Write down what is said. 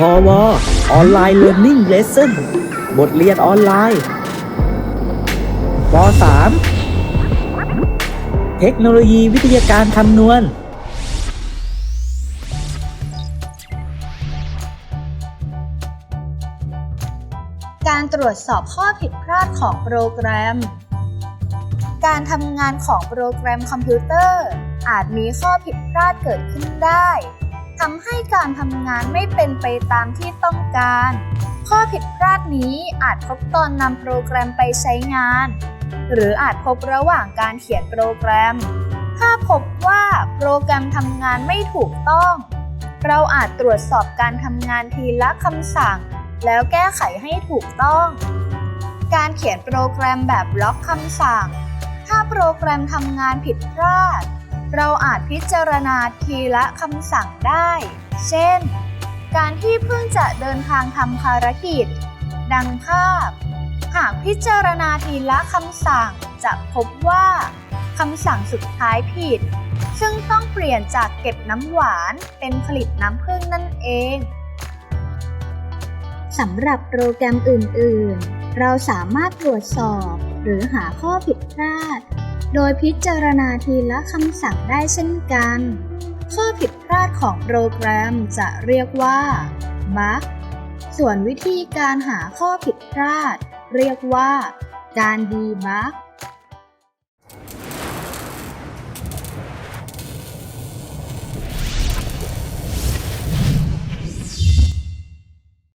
พอวออนไลน์เรียน i ิ g เลสเซ่นบทเรียนออนไลน์ป .3 เทคโนโลยีวิทยาการคำนวณ การตรวจสอบข้อผิดพลาดของโปรแกรม การทำงานของโปรแกรมคอมพิวเตอร์ อาจมีข้อผิดพลาดเกิดขึ้นได้ ทำให้การทำงานไม่เป็นไปตามที่ต้องการ ข้อผิดพลาดนี้อาจพบตอนนำโปรแกรมไปใช้งาน หรืออาจพบระหว่างการเขียนโปรแกรม ถ้าพบว่าโปรแกรมทำงานไม่ถูกต้อง เราอาจตรวจสอบการทำงานทีละคำสั่ง แล้วแก้ไขให้ถูกต้อง การเขียนโปรแกรมแบบบล็อกคำสั่ง ถ้าโปรแกรมทำงานผิดพลาด เราอาจพิจารณาทีละคำสั่งได้ เช่น การที่เพิ่งจะเดินทางทำภารกิจ ดังภาพ หากพิจารณาทีละคำสั่งจะพบว่าคำสั่งสุดท้ายผิด ซึ่งต้องเปลี่ยนจากเก็บน้ำหวานเป็นผลิตน้ำผึ้งนั่นเองสำหรับโปรแกรมอื่น ๆ เราสามารถตรวจสอบ หรือหาข้อผิดพลาด โดยพิจารณาทีละคำสั่งได้เช่นกัน ข้อผิดพลาดของโปรแกรมจะเรียกว่าบั๊กส่วนวิธีการหาข้อผิดพลาด เรียกว่า การดีบั๊ก